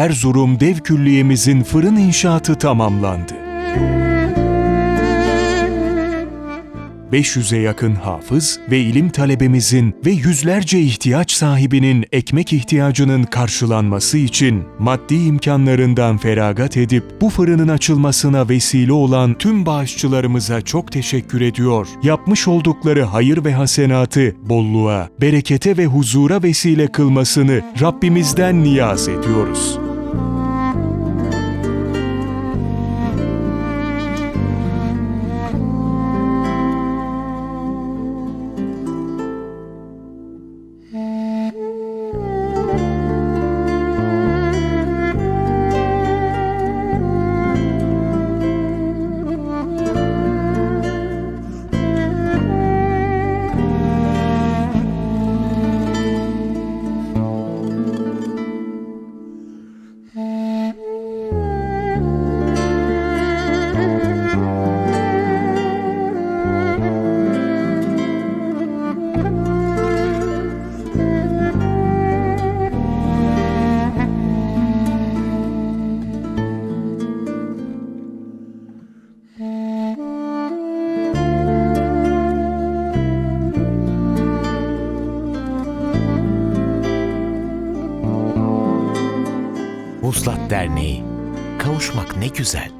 Erzurum Dev Külliyemizin fırın inşaatı tamamlandı. 500'e yakın hafız ve ilim talebemizin ve yüzlerce ihtiyaç sahibinin ekmek ihtiyacının karşılanması için maddi imkanlarından feragat edip bu fırının açılmasına vesile olan tüm bağışçılarımıza çok teşekkür ediyor. Yapmış oldukları hayır ve hasenatı bolluğa, berekete ve huzura vesile kılmasını Rabbimizden niyaz ediyoruz. Vuslat Derneği. Kavuşmak ne güzel.